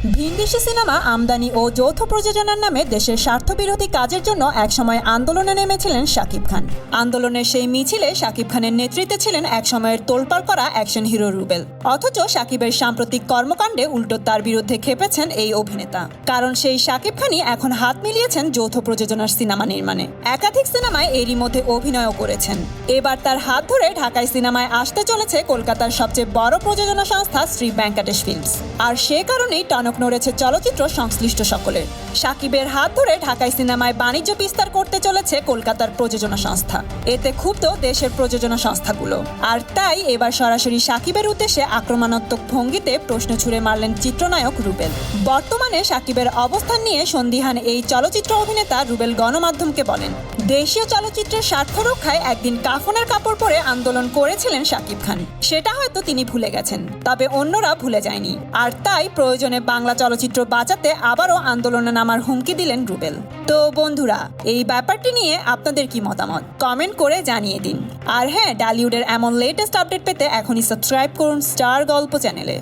ভিনদেশি সিনেমা আমদানি ও যৌথ প্রযোজনার নামে দেশের স্বার্থবিরোধী কাজের জন্য একসময় আন্দোলনে নেমেছিলেন শাকিব খান। আন্দোলনের সেই মিছিলে শাকিব খানের নেতৃত্বে ছিলেন একসময়ের তোলপাড় করা অ্যাকশন হিরো রুবেল। অথচ শাকিবের সাম্প্রতিক কর্মকাণ্ডে উল্টো তার বিরুদ্ধে খেপেছেন এই অভিনেতা। কারণ সেই শাকিব খানই এখন হাত মিলিয়েছেন যৌথ প্রযোজনার সিনেমা নির্মাণে। একাধিক সিনেমায় এরই মধ্যে অভিনয়ও করেছেন। এবার তার হাত ধরে ঢাকায় সিনেমায় আসতে চলেছে কলকাতার সবচেয়ে বড় প্রযোজনা সংস্থা শ্রী ব্যাংকাটেশ ফিল্মস। আর সে কারণেই টনক নড়েছে চলচ্চিত্র সংশ্লিষ্ট সকলের। সাকিবের হাত ধরে ঢাকায় সিনেমায় বাণিজ্য বিস্তার করতে চলেছে কলকাতার প্রযোজনা সংস্থা। এতে ক্ষুব্ধ দেশের প্রযোজনা সংস্থাগুলো। আর তাই এবার সরাসরি সাকিবের উদ্দেশ্যে আক্রমণাত্মক ভঙ্গিতে প্রশ্ন ছুড়ে মারলেন চিত্রনায়ক রুবেল। বর্তমানে সাকিবের অবস্থান নিয়ে সন্দিহান এই চলচ্চিত্র অভিনেতা রুবেল গণমাধ্যমকে বলেন, দেশীয় চলচ্চিত্রের স্বার্থ রক্ষায় একদিন কাফনের কাপড় পরে আন্দোলন করেছিলেন সাকিব খান। সেটা হয়তো তিনি ভুলে গেছেন, তবে অন্যরা ভুলে যায়নি। আর তাই প্রয়োজনে বাংলা চলচ্চিত্র বাঁচাতে আবারও আন্দোলনে নামার হুমকি দিলেন রুবেল। তো বন্ধুরা, এই ব্যাপারটি নিয়ে আপনাদের কি মতামত? কমেন্ট করে জানিয়ে দিন। আর হ্যাঁ ডালিউডের এমন লেটেস্ট আপডেট পেতে এখনই সাবস্ক্রাইব করুন স্টার গল্প চ্যানেলে।